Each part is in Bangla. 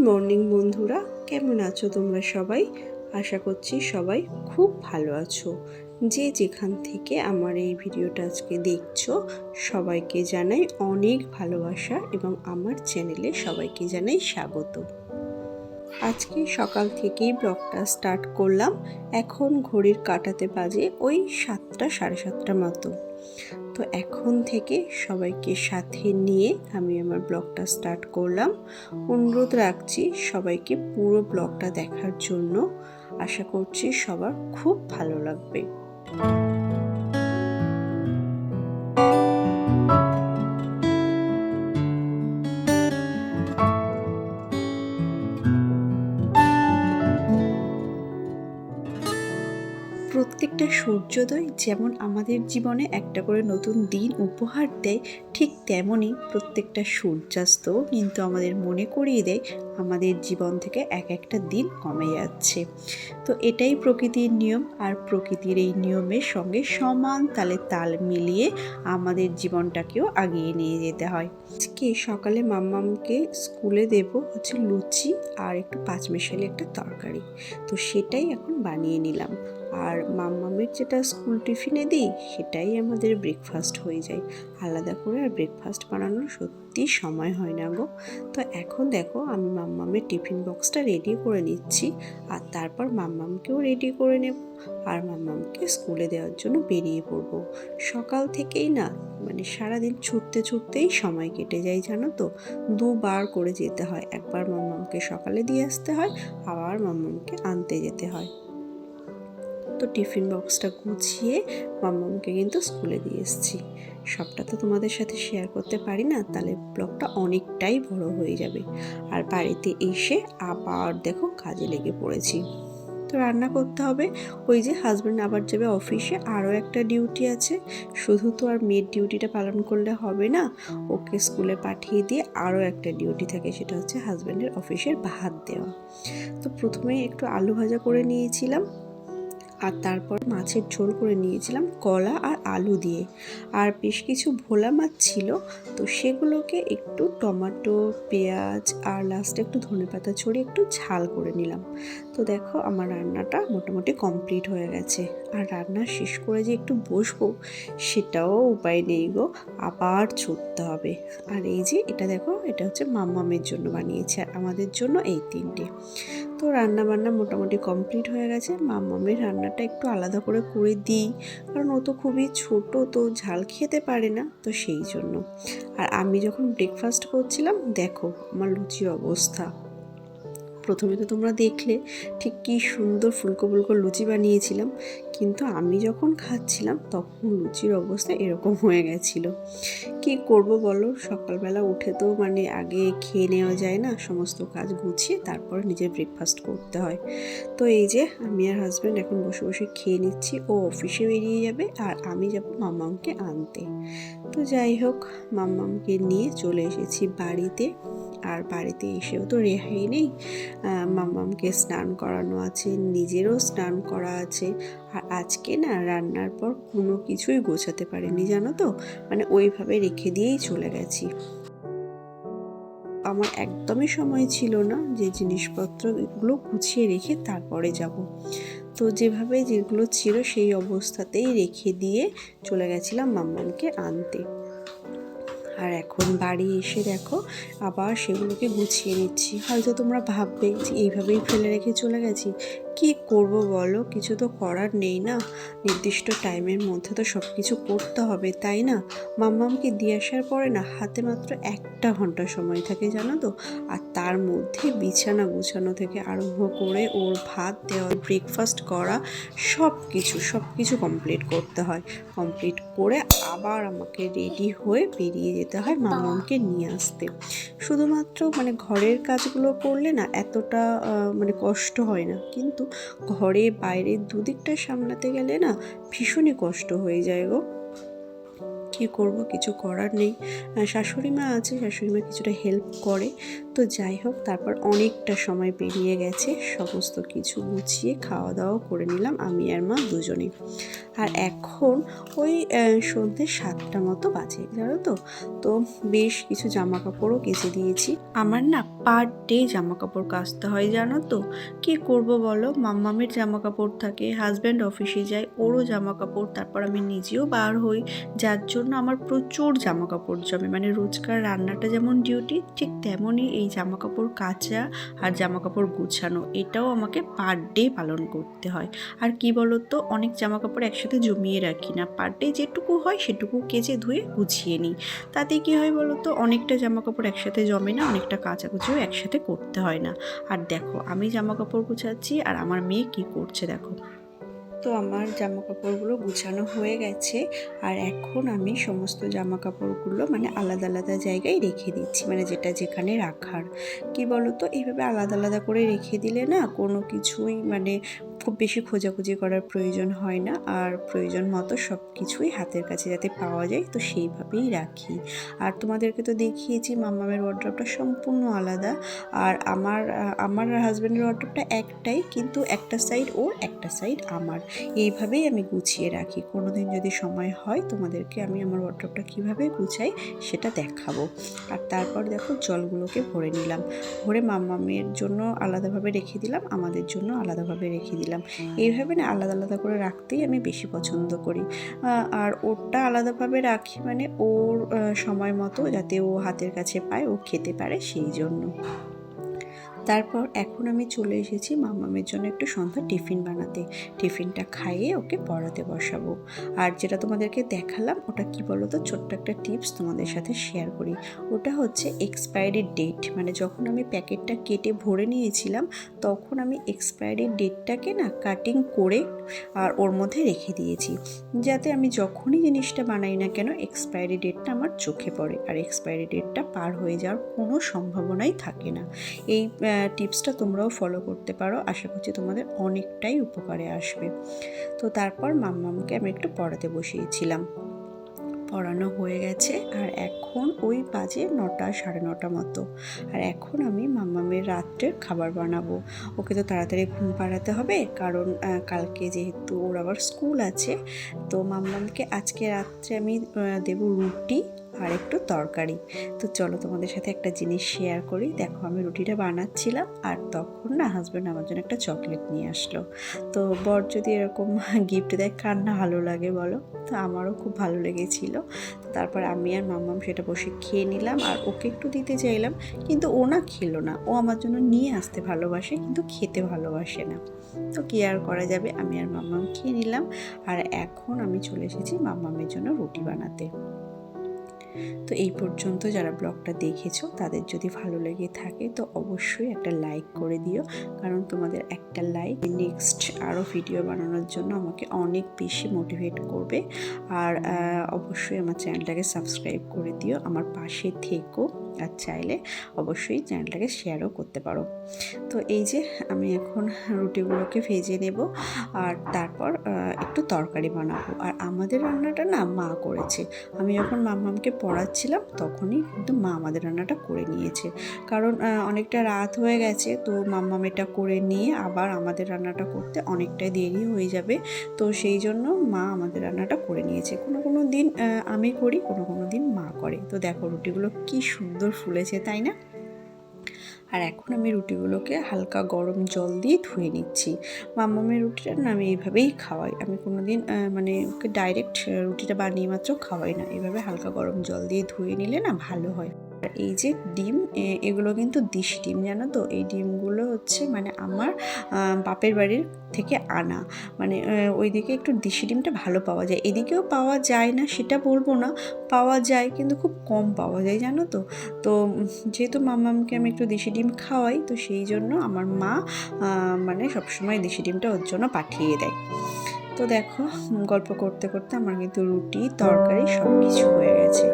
মর্নিং বন্ধুরা। কেমন আছো তোমরা সবাই? আশা করছি সবাই খুব ভালো আছো। যে যেখান থেকে আমার এই ভিডিওটা আজকে দেখছ, সবাইকে জানাই অনেক ভালোবাসা এবং আমার চ্যানেলে সবাইকে জানাই স্বাগত। আজকে সকাল থেকেই ব্লগটা স্টার্ট করলাম। এখন ঘড়ির কাটাতে বাজে ওই সাতটা, সাড়ে সাতটা মতো। তো এখন থেকে সবাইকে সাথে নিয়ে আমি আমার ব্লগটা স্টার্ট করলাম। অনুরোধ রাখছি সবাইকে পুরো ব্লগটা দেখার জন্য। আশা করছি সবার খুব ভালো লাগবে। প্রত্যেকটা সূর্যোদয় যেমন আমাদের জীবনে একটা করে নতুন দিন উপহার দেয়, ঠিক তেমনই প্রত্যেকটা সূর্যাস্ত কিন্তু আমাদের মনে করিয়ে দেয়, আমাদের জীবন থেকে এক একটা দিন কমে যাচ্ছে। তো এটাই প্রকৃতির নিয়ম, আর প্রকৃতির এই নিয়মের সঙ্গে সমান তালে তাল মিলিয়ে আমাদের জীবনটাকেও আগিয়ে নিয়ে যেতে হয়। আজকে সকালে মাম্মামকে স্কুলে দেব হচ্ছে লুচি আর একটু পাঁচমেশালি একটা তরকারি। তো সেটাই এখন বানিয়ে নিলাম। আর মাম্মামের যেটা স্কুল টিফিনে দিই, সেটাই আমাদের ব্রেকফাস্ট হয়ে যায়। আলাদা করে আর ব্রেকফাস্ট বানানোর সত্যি সময় হয় না গো। তো এখন দেখো, আমি মাম্মামের টিফিন বক্সটা রেডি করে নিচ্ছি, আর তারপর মাম্মামকেও রেডি করে নেব। আর মাম্মামকে স্কুলে দেওয়ার জন্য বেরিয়ে পড়ব। সকাল থেকেই না মানে সারাদিন ছুটতে ছুটতেই সময় কেটে যায়, জানো তো? দুবার করে যেতে হয়। একবার মাম্মামকে সকালে দিয়ে আসতে হয়, আবার মাম্মামকে আনতে যেতে হয়। তো টিফিন বক্সটা গুছিয়ে মাম্মামকে কিন্তু স্কুলে দিয়ে এসেছি। সবটা তো তোমাদের সাথে শেয়ার করতে পারি না, তাহলে ব্লগটা অনেকটাই বড় হয়ে যাবে। আর বাড়িতে এসে আবার দেখো কাজে লেগে পড়েছি। তো রান্না করতে হবে, ওই যে হাজব্যান্ড আবার যাবে অফিসে আরও একটা ডিউটি আছে। শুধু তো আর মেয়ের ডিউটিটা পালন করলে হবে না, ওকে স্কুলে পাঠিয়ে দিয়ে আরও একটা ডিউটি থাকে, সেটা হচ্ছে হাজব্যান্ডের অফিসের ভাত দেওয়া। তো প্রথমে একটু আলু ভাজা করে নিয়েছিলাম। আর তারপর মাছের ঝোল করে নিয়েছিলাম কলা আর আলু দিয়ে। আর বেশ কিছু ভোলা মাছ ছিল, তো সেগুলোকে একটু টমেটো, পেঁয়াজ আর লাস্টে একটু ধনে পাতা ছড়িয়ে একটু ঝাল করে নিলাম। তো দেখো আমার রান্নাটা মোটামুটি কমপ্লিট হয়ে গেছে। আর রান্না শেষ করে যে একটু বসবো, সেটাও উপায় নেই গো, আবার ছুটতে হবে। আর এই যে এটা দেখো, এটা হচ্ছে মাম্মামের জন্য বানিয়েছে, আর আমাদের জন্য এই তিনটে। তো রান্না বান্না মোটামুটি কমপ্লিট হয়ে গেছে। মাম্মামের রান্নাটা একটু আলাদা করে করে দিই। কারণ ও তো খুবই ছোট, তো ঝাল খেতে পারে না, তো সেই জন্য। আর আমি যখন ব্রেকফাস্ট করছিলাম, দেখো আমার লুচির অবস্থা। প্রথমে তো তোমরা দেখলে ঠিক কি সুন্দর ফুলকো ফুলকো লুচি বানিয়েছিলাম, কিন্তু আমি যখন খাচ্ছিলাম তখন লুচির অবস্থা এরকম হয়ে গেছিল। কি করব বলো? সকালবেলা উঠে তো মানে আগে খেয়ে নেওয়া যায় না, সমস্ত কাজ গুছিয়ে তারপরে নিজের ব্রেকফাস্ট করতে হয়। তো এই যে আমি আর হাজব্যান্ড এখন বসে বসে খেয়ে নিচ্ছি, ও অফিসে বেরিয়ে যাবে আর আমি যাব মাম্মামকে আনতে। তো যাই হোক মাম্মামকে নিয়ে চলে এসেছি বাড়িতে। আর বাড়িতে এসেও তো রেহাই নেই। মাম্মামকে স্নান করানো আছে, নিজেরও স্নান করা আছে। আর আজকে না রান্নার পর কোনো কিছুই গোছাতে পারিনি, জানো তো? মানে ওইভাবে রেখে দিয়েই চলে গেছি। আমার একদমই সময় ছিল না যে জিনিসপত্রগুলো গুছিয়ে রেখে তারপরে যাব। তো যেভাবে যেগুলো ছিল সেই অবস্থাতেই রেখে দিয়ে চলে গেছিলাম মাম্মামকে আনতে। আর এখন বাড়ি এসে দেখো, আবার সেগুলোকে গুছিয়ে নিচ্ছি। হয়তো তোমরা ভাববে যে এইভাবেই ফেলে রেখে চলে গেছি। কি করব বলো? কিছু তো করার নেই না। নির্দিষ্ট টাইমের মধ্যে তো সব কিছু করতে হবে, তাই না? মাম্মামকে দিয়ে আসার পরে না, হাতে মাত্র একটা ঘণ্টা সময় থাকে, জানো তো? আর তার মধ্যে বিছানা গুছানো থেকে আরম্ভ করে ওর ভাত দেওয়া ব্রেকফাস্ট করা সব কিছু সব কিছু কমপ্লিট করতে হয়। কমপ্লিট করে আবার আমাকে রেডি হয়ে বেরিয়ে যেতে হয় মাম্মামকে নিয়ে আসতে। শুধুমাত্র মানে ঘরের কাজগুলো করলে না, এতটা মানে কষ্ট হয় না। কিন্তু ঘরে বাইরে দুদিকটা সামলাতে গেলে না ভীষণই কষ্ট হয়ে যায় গো। কি করব, কিছু করার নেই। শাশুড়ি মা আছে, শাশুড়ি মা কিছুটা হেল্প করে। তো যাই হোক, তারপর অনেকটা সময় পেরিয়ে গেছে, সমস্ত কিছু গুছিয়ে খাওয়া দাওয়া করে নিলাম, আমি আর মা দুজনে আর এখন ওই সন্ধ্যে সাতটা মতো বাজে, জানো তো? তো বেশ কিছু জামা কাপড়ও কেচে দিয়েছি। আমার না পার ডে জামা কাপড় কাচতে হয়, জানো তো? কি করব বলো? মাম্মামের জামা কাপড় থাকে হাজব্যান্ড অফিসে যায়, ওরও জামা কাপড় তারপর আমি নিজেও বার হই। যার জন্য আমার প্রচুর জামা কাপড় জমে। মানে রোজকার রান্নাটা যেমন ডিউটি ঠিক তেমনই এই জামা কাপড় কাচা আর জামা কাপড় গুছানো, এটাও আমাকে পার ডে পালন করতে হয়। আর কি বলো তো অনেক জামা কাপড় একসাথে জমিয়ে রাখি না। পার ডে যেটুকু হয় সেটুকু কেচে ধুয়ে গুছিয়ে নিই। তাতে কি হয় বলো তো অনেকটা জামা কাপড় একসাথে জমে না, অনেকটা কাচাকুচিও একসাথে করতে হয় না। আর দেখো, আমি জামা কাপড় গুছাচ্ছি আর আমার মেয়ে কি করছে দেখো। তো আমার জামা কাপড়গুলো গুছানো হয়ে গেছে আর এখন আমি সমস্ত জামা কাপড়গুলো মানে আলাদা আলাদা জায়গায় রেখে দিচ্ছি মানে যেটা যেখানে রাখার। কি বলো তো এইভাবে আলাদা আলাদা করে রেখে দিলে না কোনো কিছুই মানে খুব বেশি খোঁজাখুঁজি করার প্রয়োজন হয় না। আর প্রয়োজন মতো সব কিছুই হাতের কাছে যাতে পাওয়া যায়, তো সেইভাবেই রাখি। আর তোমাদেরকে তো দেখিয়েছি, মাম্মামের ওয়ার্ড্রপটা সম্পূর্ণ আলাদা। আর আমার আমার হাজব্যান্ডের ওয়ার্ড্রপটা একটাই, কিন্তু একটা সাইড ওর, একটা সাইড আমার। এইভাবেই আমি গুছিয়ে রাখি। কোনো দিন যদি সময় হয়, তোমাদেরকে আমি আমার ওয়ার্ড্রপটা কীভাবে গুছাই, সেটা দেখাবো। আর তারপর দেখো, জলগুলোকে ভরে নিলাম। ভরে মাম্মামের জন্য আলাদাভাবে রেখে দিলাম, আমাদের জন্য আলাদাভাবে রেখে দিলাম। এইভাবে না আলাদা আলাদা করে রাখতেই আমি বেশি পছন্দ করি। আর ওরটা আলাদাভাবে রাখি মানে ওর সময় মতো যাতে ও হাতের কাছে পায় ও খেতে পারে সেই জন্য। তারপর এখন আমি চলে এসেছি মামামের জন্য একটু সন্ধ্যা টিফিন বানাতে। টিফিনটা খাইয়ে ওকে পড়াতে বসাবো। আর যেটা তোমাদেরকে দেখালাম, ওটা কি বলো তো ছোট্ট একটা টিপস তোমাদের সাথে শেয়ার করি। ওটা হচ্ছে এক্সপায়ারি ডেট মানে যখন আমি প্যাকেটটা কেটে ভরে নিয়েছিলাম, তখন আমি এক্সপায়ারি ডেটটাকে না কাটিং করে আর ওর মধ্যে রেখে দিয়েছি। যাতে আমি যখনই জিনিসটা বানাই না কেন এক্সপায়ারি ডেটটা আমার চোখে পড়ে আর এক্সপায়ারি ডেটটা পার হয়ে যাওয়ার কোনো সম্ভাবনাই থাকে না। এই টিপসটা তোমরাও ফলো করতে পারো। আশা করছি তোমাদের অনেকটাই উপকারে আসবে। তো তারপর মাম্মামকে আমি একটু পড়াতে বসিয়েছিলাম। পড়ানো হয়ে গেছে আর এখন ওই বাজে নটা, সাড়ে নটা মতো। আর এখন আমি মামামের রাত্রের খাবার বানাবো। ওকে তো তাড়াতাড়ি ঘুম পাড়াতে হবে কারণ কালকে যেহেতু ওর আবার স্কুল আছে, তো মামামকে আজকে রাত্রে আমি দেবো রুটি আর একটু তরকারি। তো চলো তোমাদের সাথে একটা জিনিস শেয়ার করি। দেখো আমি রুটিটা বানাচ্ছিলাম আর তখন না হাজব্যান্ড আমার জন্য একটা চকলেট নিয়ে আসলো। তো বর যদি এরকম গিফট দেয়, কার না ভালো লাগে বলো? তো আমারও খুব ভালো লেগেছিল। তারপর আমি আর মাম্মাম সেটা বসে খেয়ে নিলাম আর ওকে একটু দিতে চাইলাম। কিন্তু ও না খেলো না। ও আমার জন্য নিয়ে আসতে ভালোবাসে কিন্তু খেতে ভালোবাসে না। তো কি আর করা যাবে? আমি আর মাম্মাম খেয়ে নিলাম। আর এখন আমি চলে এসেছি মাম্মামের জন্য রুটি বানাতে। তো এই পর্যন্ত যারা ব্লগটা দেখেছ, তাদের যদি ভালো লেগে থাকে, তো অবশ্যই একটা লাইক করে দিও। কারণ তোমাদের একটা লাইক নেক্সট আরও ভিডিও বানানোর জন্য আমাকে অনেক বেশি মোটিভেট করবে। আর অবশ্যই আমার চ্যানেলটাকে সাবস্ক্রাইব করে দিও। আমার পাশে থেকো। আর চাইলে অবশ্যই চ্যানেলটাকে শেয়ারও করতে পারো। তো এই যে আমি এখন রুটিগুলোকে ভেজে নেব আর তারপর একটু তরকারি বানাবো। আর আমাদের রান্নাটা না মা করেছে। আমি যখন মাম্মামকে পড়াচ্ছিলাম, তখনই কিন্তু মা আমাদের রান্নাটা করে নিয়েছে। কারণ অনেকটা রাত হয়ে গেছে, তো মাম্মাম এটা করে নিয়ে আবার আমাদের রান্নাটা করতে অনেকটাই দেরি হয়ে যাবে। তো সেই জন্য মা আমাদের রান্নাটা করে নিয়েছে। কোনো কোনো দিন আমি করি, কোনো কোনো দিন মা করে। তো দেখো রুটিগুলো কি সুন্দর ফুলেছে, তাই না? আর এখন আমি রুটিগুলোকে হালকা গরম জল দিয়ে ধুয়ে নিচ্ছি। মামামের রুটিটা না আমি এইভাবেই খাওয়াই। আমি কোনো দিন মানে ওকে ডাইরেক্ট রুটিটা বানিয়ে মাত্র খাওয়াই না। এভাবে হালকা গরম জল দিয়ে ধুয়ে নিলে না ভালো হয়। এই যে ডিম এগুলো কিন্তু দিশি ডিম, জানো তো? এই ডিমগুলো হচ্ছে মানে আমার বাপের বাড়ির থেকে আনা। মানে ওইদিকে একটু দেশি ডিমটা ভালো পাওয়া যায়। এদিকেও পাওয়া যায় না, সেটা বলব না। পাওয়া যায়, কিন্তু খুব কম পাওয়া যায়, জানো তো? তো, যেহেতু মামামকে আমি একটু দেশি ডিম খাওয়াই, তো সেই জন্য আমার মা মানে সবসময় দেশি ডিমটা ওর জন্য পাঠিয়ে দেয়। তো দেখো, গল্প করতে করতে আমার কিন্তু রুটি, তরকারি সব কিছু হয়ে গেছে।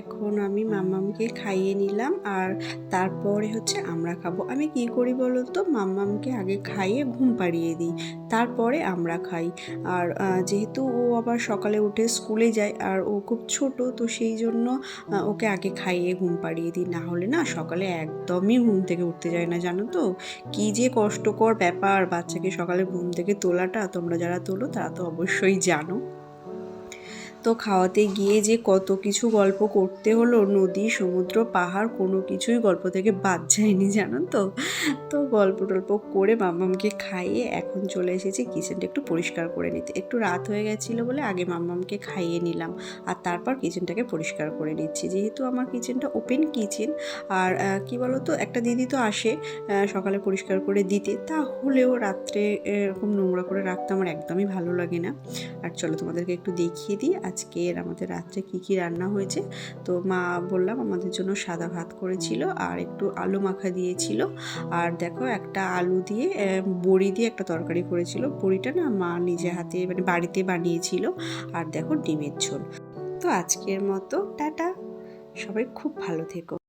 এখন আমি মাম্মামকে খাইয়ে নিলাম আর তারপরে হচ্ছে আমরা খাব। আমি কি করি বলো তো মাম্মামকে আগে খাইয়ে ঘুম পাড়িয়ে দিই, তারপরে আমরা খাই। আর যেহেতু ও আবার সকালে উঠে স্কুলে যায় আর ও খুব ছোট, তো সেই জন্য ওকে আগে খাইয়ে ঘুম পাড়িয়ে দিই। না হলে না সকালে একদমই ঘুম থেকে উঠতে যায় না, জানো তো? কি যে কষ্টকর ব্যাপার বাচ্চাকে সকালে ঘুম থেকে তোলাটা, তোমরা যারা তোলো তারা তো অবশ্যই জানো। তো খাওয়াতে গিয়ে যে কত কিছু গল্প করতে হলো নদী, সমুদ্র, পাহাড়, কোনো কিছুই গল্প থেকে বাদ যায়নি জানো তো? তো গল্প টল্প করে মাম্মামকে খাইয়ে এখন চলে এসেছি কিচেনটা একটু পরিষ্কার করে নিতে। একটু রাত হয়ে গেছিল বলে আগে মাম্মামকে খাইয়ে নিলাম আর তারপর কিচেনটাকে পরিষ্কার করে নিচ্ছি। যেহেতু আমার কিচেনটা ওপেন কিচেন আর কি বলো তো একটা দিদি তো আসে সকালে পরিষ্কার করে দিতে। তাহলেও রাত্রে এরকম নোংরা করে রাখতে আমার একদমই ভালো লাগে না। আর চলো তোমাদেরকে একটু দেখিয়ে দিই আজকের আমাদের রাত্রে কি কি রান্না হয়েছে? তো মা বললাম আমাদের জন্য সাদা ভাত করেছিল আর একটু আলু মাখা দিয়েছিল। আর দেখো একটা আলু দিয়ে বড়ি দিয়ে একটা তরকারি করেছিল। বড়িটা না মা নিজে হাতে মানে বাড়িতে বানিয়েছিল। আর দেখো ডিমের ঝোল। তো আজকের মতো, টাটা। সবাই খুব ভালো থেকো।